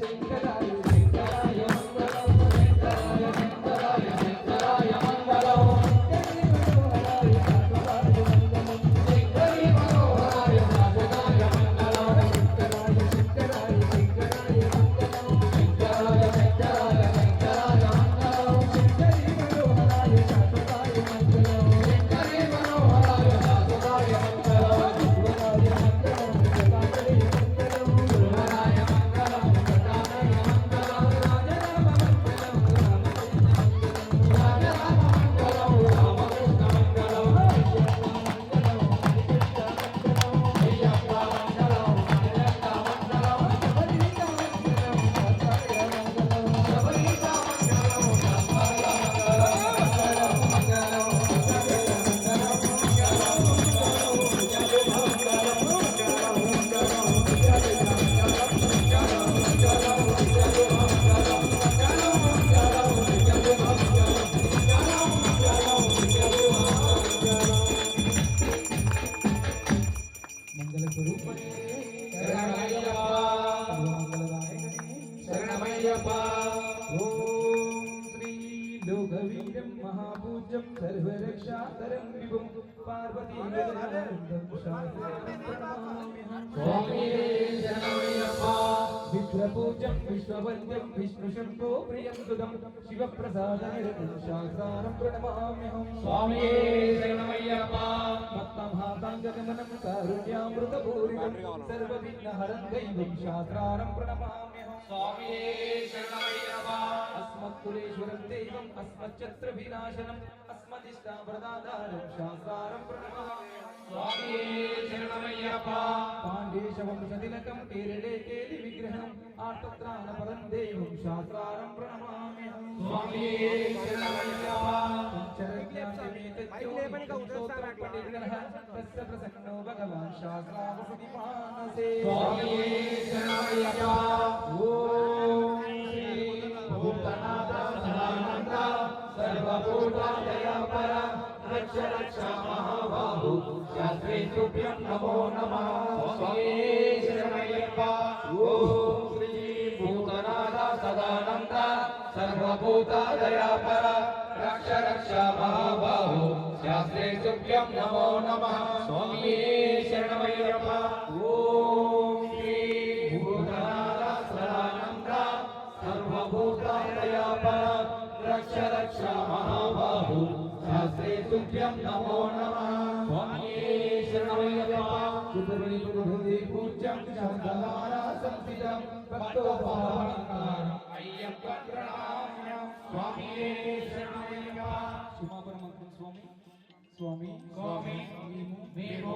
ശങ്കരായ तरं विभुं पार्वती विप्रपूज्यं विश्ववन्द्यं विष्णुशम्भो प्रियं सुदं शिवप्रसादायं शास्त्रारं प्रणमाम्यहं स्वामी शरणमय्यप्पा भक्तमहाताङ्गगमनं कारुण्यामृतपूरितं सर्वविघ्नहरं दैवं प्रणमाम्यहं स्वामी शरणमय्यप्पा अस्मत्कुलेश्वरं देवम् अस्मच्चत्रविनाशनम् వినాశనం అస్మదిష్టాప్రదాధారం శాస్త్రారం ప్రణమామ్యహం స్వామి శరణమయ్యప్ప. పాండేశ వంశతిలకం కేరళే కేలి విగ్రహం ఆర్తత్రాణ పరం దేవం శాస్త్రారం ప్రణమామ్యహం స్వామి శరణమయ్యప్ప. ప్రసన్నో భగవాన్ శాస్త్రావసతి మానసే స్వామి శరణమయ్యప్ప. ఓం శ్రీ భూతనాథ సదానంద సర్వభూతాదయాపర రక్ష రక్ష మహాబాహు శాస్త్రే తుభ్యం నమో నమః స్వామి శరణమయ్యప్ప ఓం శ్రీ భూతనాథ సదానంద సర్వభూతాదయాపర రక్ష రక్ష మహాబాహు శాస్త్రే తుభ్యం నమో నమః స్వామి శరణమయ్యప్ప ఓం శ్రీ భూతనాథ సదానంద సర్వభూతాదయాపర రక్ష రక్ష మహాబాహు శాస్త్రే తుభ్యం నమో నమః. స్వామి శరణమయ్యప్ప. సుతరుని గురుహృది పూజ్యం శాంతహార సంస్థితం భక్తోపహారం అయ్యప్ప ప్రణామ్యం స్వామి శరణమయ్యప్ప. సుమాపరమంత్రం స్వామి. స్వామి స్వామి మేము మేము